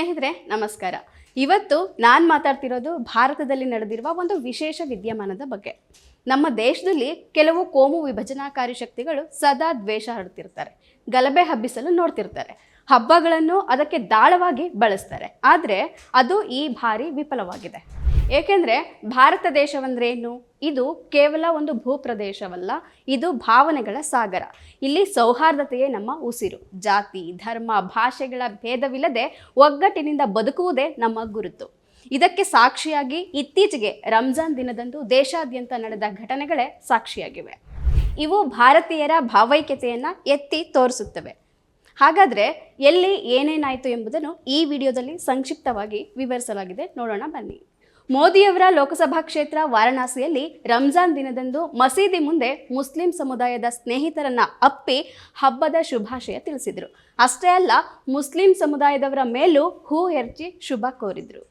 ಸ್ನೇಹಿತರೆ, ನಮಸ್ಕಾರ. ಇವತ್ತು ನಾನು ಮಾತಾಡ್ತಿರೋದು ಭಾರತದಲ್ಲಿ ನಡೆದಿರುವ ಒಂದು ವಿಶೇಷ ವಿದ್ಯಮಾನದ ಬಗ್ಗೆ. ನಮ್ಮ ದೇಶದಲ್ಲಿ ಕೆಲವು ಕೋಮು ವಿಭಜನಾಕಾರಿ ಶಕ್ತಿಗಳು ಸದಾ ದ್ವೇಷ ಹರಡ್ತಿರ್ತಾರೆ, ಗಲಭೆ ಹಬ್ಬಿಸಲು ನೋಡ್ತಿರ್ತಾರೆ, ಹಬ್ಬಗಳನ್ನು ಅದಕ್ಕೆ ದಾಳವಾಗಿ ಬಳಸ್ತಾರೆ. ಆದರೆ ಅದು ಈ ಬಾರಿ ವಿಫಲವಾಗಿದೆ. ಏಕೆಂದರೆ ಭಾರತ ದೇಶವಂದ್ರೇನು? ಇದು ಕೇವಲ ಒಂದು ಭೂಪ್ರದೇಶವಲ್ಲ, ಇದು ಭಾವನೆಗಳ ಸಾಗರ. ಇಲ್ಲಿ ಸೌಹಾರ್ದತೆಯೇ ನಮ್ಮ ಉಸಿರು. ಜಾತಿ, ಧರ್ಮ, ಭಾಷೆಗಳ ಭೇದವಿಲ್ಲದೆ ಒಗ್ಗಟ್ಟಿನಿಂದ ಬದುಕುವುದೇ ನಮ್ಮ ಗುರುತು. ಇದಕ್ಕೆ ಸಾಕ್ಷಿಯಾಗಿ ಇತ್ತೀಚೆಗೆ ರಂಜಾನ್ ದಿನದಂದು ದೇಶಾದ್ಯಂತ ನಡೆದ ಘಟನೆಗಳೇ ಸಾಕ್ಷಿಯಾಗಿವೆ. ಇವು ಭಾರತೀಯರ ಭಾವೈಕ್ಯತೆಯನ್ನು ಎತ್ತಿ ತೋರಿಸುತ್ತವೆ. ಹಾಗಾದರೆ ಎಲ್ಲಿ ಏನೇನಾಯಿತು ಎಂಬುದನ್ನು ಈ ವಿಡಿಯೋದಲ್ಲಿ ಸಂಕ್ಷಿಪ್ತವಾಗಿ ವಿವರಿಸಲಾಗಿದೆ ನೋಡೋಣ ಬನ್ನಿ. ಮೋದಿಯವರ ಲೋಕಸಭಾ ಕ್ಷೇತ್ರ ವಾರಣಾಸಿಯಲ್ಲಿ ರಂಜಾನ್ ದಿನದಂದು ಮಸೀದಿ ಮುಂದೆ ಮುಸ್ಲಿಂ ಸಮುದಾಯದ ಸ್ನೇಹಿತರನ್ನ ಅಪ್ಪಿ ಹಬ್ಬದ ಶುಭಾಶಯ ತಿಳಿಸಿದರು. ಅಷ್ಟೇ ಅಲ್ಲ, ಮುಸ್ಲಿಂ ಸಮುದಾಯದವರ ಮೇಲೂ ಹೂ ಎರ್ಚಿ ಶುಭ ಕೋರಿದ್ರು.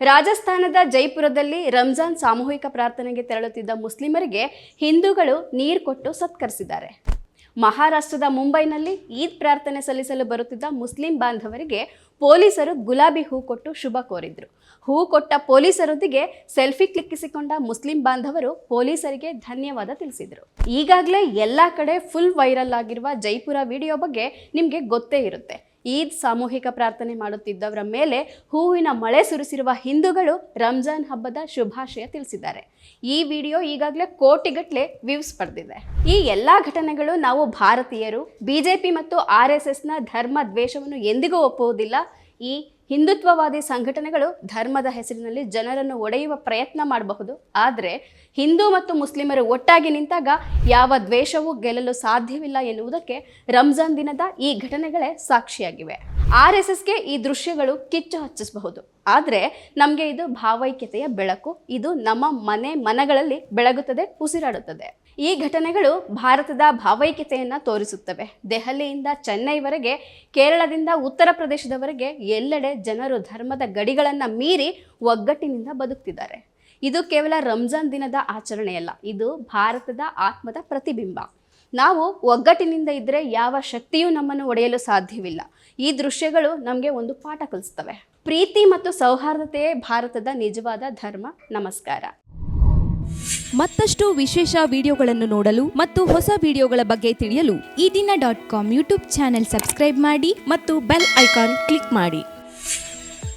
ರಾಜಸ್ಥಾನದ ಜೈಪುರದಲ್ಲಿ ರಂಜಾನ್ ಸಾಮೂಹಿಕ ಪ್ರಾರ್ಥನೆಗೆ ತೆರಳುತ್ತಿದ್ದ ಮುಸ್ಲಿಮರಿಗೆ ಹಿಂದೂಗಳು ನೀರು ಕೊಟ್ಟು ಸತ್ಕರಿಸಿದ್ದಾರೆ. ಮಹಾರಾಷ್ಟ್ರದ ಮುಂಬೈನಲ್ಲಿ ಈದ್ ಪ್ರಾರ್ಥನೆ ಸಲ್ಲಿಸಲು ಬರುತ್ತಿದ್ದ ಮುಸ್ಲಿಂ ಬಾಂಧವರಿಗೆ ಪೊಲೀಸರು ಗುಲಾಬಿ ಹೂ ಕೊಟ್ಟು ಶುಭ ಕೋರಿದ್ರು. ಹೂ ಕೊಟ್ಟ ಪೊಲೀಸರೊಂದಿಗೆ ಸೆಲ್ಫಿ ಕ್ಲಿಕ್ಕಿಸಿಕೊಂಡ ಮುಸ್ಲಿಂ ಬಾಂಧವರು ಪೊಲೀಸರಿಗೆ ಧನ್ಯವಾದ ತಿಳಿಸಿದರು. ಈಗಾಗಲೇ ಎಲ್ಲ ಕಡೆ ಫುಲ್ ವೈರಲ್ ಆಗಿರುವ ಜೈಪುರ ವಿಡಿಯೋ ಬಗ್ಗೆ ನಿಮಗೆ ಗೊತ್ತೇ ಇರುತ್ತೆ. ಈದ್ ಸಾಮೂಹಿಕ ಪ್ರಾರ್ಥನೆ ಮಾಡುತ್ತಿದ್ದವರ ಮೇಲೆ ಹೂವಿನ ಮಳೆ ಸುರಿಸಿರುವ ಹಿಂದೂಗಳು ರಂಜಾನ್ ಹಬ್ಬದ ಶುಭಾಶಯ ತಿಳಿಸಿದ್ದಾರೆ. ಈ ವಿಡಿಯೋ ಈಗಾಗಲೇ ಕೋಟಿಗಟ್ಟಲೆ ವ್ಯೂಸ್ ಪಡೆದಿದೆ. ಈ ಎಲ್ಲ ಘಟನೆಗಳು ನಾವು ಭಾರತೀಯರು, ಬಿಜೆಪಿ ಮತ್ತು ಆರ್ ಎಸ್ ಎಸ್ನ ಧರ್ಮ ದ್ವೇಷವನ್ನು ಎಂದಿಗೂ ಒಪ್ಪುವುದಿಲ್ಲ. ಈ ಹಿಂದುತ್ವವಾದಿ ಸಂಘಟನೆಗಳು ಧರ್ಮದ ಹೆಸರಿನಲ್ಲಿ ಜನರನ್ನು ಒಡೆಯುವ ಪ್ರಯತ್ನ ಮಾಡಬಹುದು. ಆದರೆ ಹಿಂದೂ ಮತ್ತು ಮುಸ್ಲಿಮರು ಒಟ್ಟಾಗಿ ನಿಂತಾಗ ಯಾವ ದ್ವೇಷವೂ ಗೆಲ್ಲಲು ಸಾಧ್ಯವಿಲ್ಲ ಎನ್ನುವುದಕ್ಕೆ ರಂಜಾನ್ ದಿನದ ಈ ಘಟನೆಗಳೇ ಸಾಕ್ಷಿಯಾಗಿವೆ. ಆರ್ ಎಸ್ ಎಸ್ಗೆ ಈ ದೃಶ್ಯಗಳು ಕಿಚ್ಚು ಹಚ್ಚಿಸಬಹುದು. ಆದರೆ ನಮಗೆ ಇದು ಭಾವೈಕ್ಯತೆಯ ಬೆಳಕು. ಇದು ನಮ್ಮ ಮನೆ ಮನಗಳಲ್ಲಿ ಬೆಳಗುತ್ತದೆ, ಉಸಿರಾಡುತ್ತದೆ. ಈ ಘಟನೆಗಳು ಭಾರತದ ಭಾವೈಕ್ಯತೆಯನ್ನು ತೋರಿಸುತ್ತವೆ. ದೆಹಲಿಯಿಂದ ಚೆನ್ನೈವರೆಗೆ, ಕೇರಳದಿಂದ ಉತ್ತರ ಪ್ರದೇಶದವರೆಗೆ ಎಲ್ಲೆಡೆ ಜನರು ಧರ್ಮದ ಗಡಿಗಳನ್ನು ಮೀರಿ ಒಗ್ಗಟ್ಟಿನಿಂದ ಬದುಕ್ತಿದ್ದಾರೆ. ಇದು ಕೇವಲ ರಂಜಾನ್ ದಿನದ ಆಚರಣೆಯಲ್ಲ, ಇದು ಭಾರತದ ಆತ್ಮದ ಪ್ರತಿಬಿಂಬ. ನಾವು ಒಗ್ಗಟ್ಟಿನಿಂದ ಇದ್ದರೆ ಯಾವ ಶಕ್ತಿಯೂ ನಮ್ಮನ್ನು ಒಡೆಯಲು ಸಾಧ್ಯವಿಲ್ಲ. ಈ ದೃಶ್ಯಗಳು ನಮಗೆ ಒಂದು ಪಾಠ ಕಲಿಸ್ತವೆ. ಪ್ರೀತಿ ಮತ್ತು ಸೌಹಾರ್ದತೆಯೇ ಭಾರತದ ನಿಜವಾದ ಧರ್ಮ. ನಮಸ್ಕಾರ. ಮತ್ತಷ್ಟು ವಿಶೇಷ ವಿಡಿಯೋಗಳನ್ನು ನೋಡಲು ಮತ್ತು ಹೊಸ ವಿಡಿಯೋಗಳ ಬಗ್ಗೆ ತಿಳಿಯಲು ಈ ದಿನ dot com YouTube channel subscribe ಮಾಡಿ ಮತ್ತು ಬೆಲ್ ಐಕಾನ್ ಕ್ಲಿಕ್ ಮಾಡಿ.